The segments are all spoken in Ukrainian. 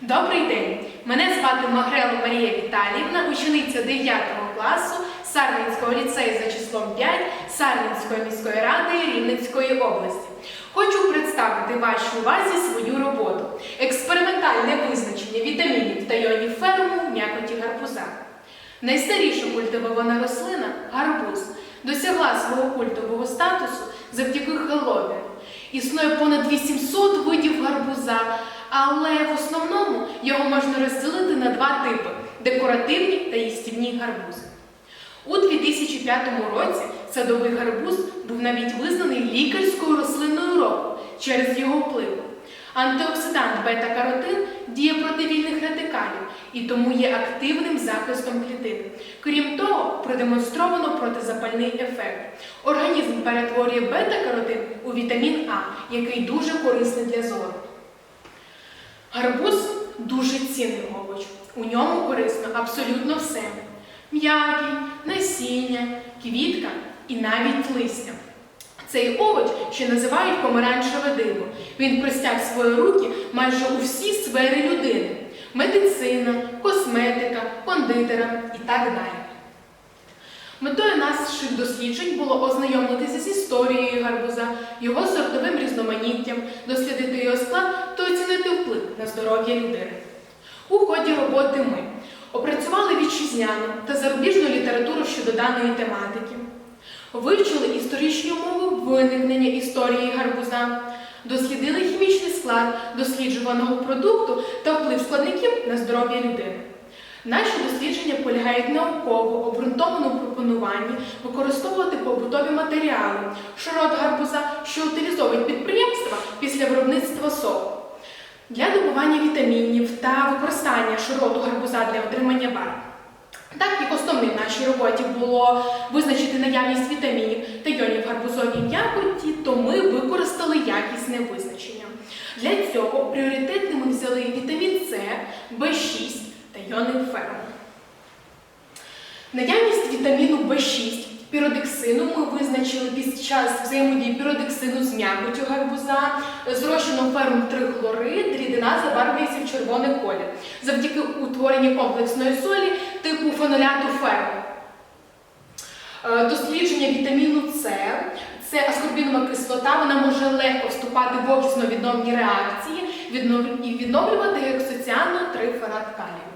Добрий день! Мене звати Магрела Марія Віталіївна, учениця 9 класу Сарненського ліцею за числом 5 Сарненської міської ради Рівненської області. Хочу представити вашій увазі свою роботу. Експериментальне визначення вітамінів та йонів ферму в м'якоті гарбуза. Найстаріша культивована рослина гарбуз досягла свого культового статусу завдяки Хеллові. Існує понад 800 видів гарбуза, але в основному його можна розділити на два типи декоративні та їстівні гарбузи. У 2005 році садовий гарбуз був навіть визнаний лікарською рослинною року через його вплив. Антиоксидант бета-каротин діє проти вільних радикалів і тому є активним захистом клітин. Крім того, продемонстровано протизапальний ефект. Організм перетворює бета-каротин у вітамін А, який дуже корисний для зору. Гарбуз дуже цінний овоч. У ньому корисно абсолютно все: м'який, насіння, квітка і навіть листя. Цей овоч ще називають помаранчеве диво. Він простяг свої руки майже у всі сфери людини: медицина, косметика, кондитера і так далі. Метою наших досліджень було ознайомитися з історією гарбуза, його сортовим різноманіттям, дослідити його склад та оцінити вплив на здоров'я людини. У ході роботи ми опрацювали вітчизняну та зарубіжну літературу щодо даної тематики, вивчили історичні умови виникнення історії гарбуза, дослідили хімічний склад досліджуваного продукту та вплив складників на здоров'я людини. Наші дослідження полягають науково обґрунтованому пропонуванні використовувати побутові матеріали, широт гарбуза, що утилізовують підприємства після виробництва соку. Для добування вітамінів та використання широту гарбуза для отримання бар. Так як основним в нашій роботі було визначити наявність вітамінів та йонів гарбузовій м'якоті, то ми використали якісне визначення. Для цього пріоритетними взяли вітамін С, В6 та ферму. Наявність вітаміну В6 піродексину ми визначили під час взаємодії піродексину з м'якоттю гарбуза, з розчином ферм 3 хлорид, рідина забарвлюється в червоний колір завдяки утворенню комплексної солі типу феноляту ферму. Е, Дослідження вітаміну С це аскорбінова кислота, вона може легко вступати в окисно-відновні реакції і відновлювати гексоціану триферат калію.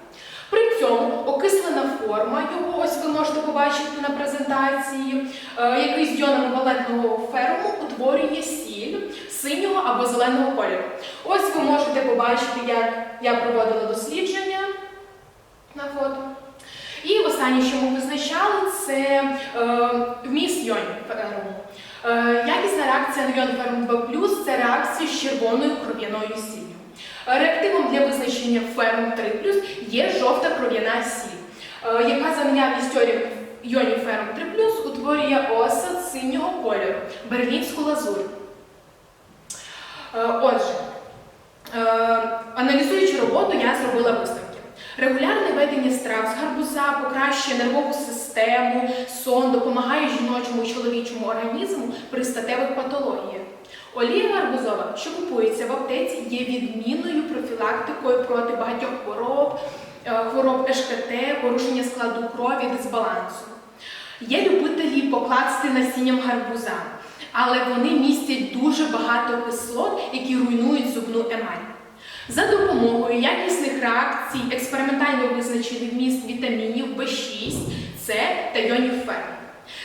При цьому окислена форма його, ось ви можете побачити на презентації, е, який з йонами валентного ферму утворює сіль синього або зеленого кольору. Ось ви можете побачити, як я проводила дослідження на фото. І останнє, що ми визначали, це е, вміст йонів ферму. Е, якісна реакція на йон ферм 2 це реакція з червоною кров'яною сіллю. Реактивом для визначення ферм 3 є жовта кров'яна сіль, е, яка за наявністю йонів- ферм 3 утворює осад синього кольору, берлінську лазур. Е, Отже, аналізуючи роботу, я зробила висновки. Регулярне ведення страв з гарбуза покращує нервову систему, сон, допомагає жіночому і чоловічому організму при статевих патологіях. Олія гарбузова, що купується в аптеці, є відмінною профілактикою проти багатьох хвороб, е, хвороб ЕШКТ, порушення складу крові, дисбалансу. Є любителі покласти насінням гарбуза, але вони містять дуже багато кислот, які руйнують зубну емаль. За допомогою якісних реакцій експериментально визначили вміст вітамінів В6, С та йонів ферму.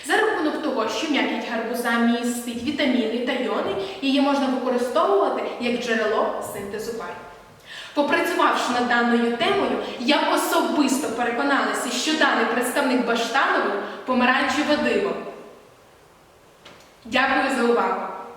За рахунок того, що м'якіть гарбуза містить вітаміни та йони, її можна використовувати як джерело синтезу бай. Попрацювавши над даною темою, я особисто переконалася, що даний представник Баштанову помаранчеве диво. Дякую за увагу!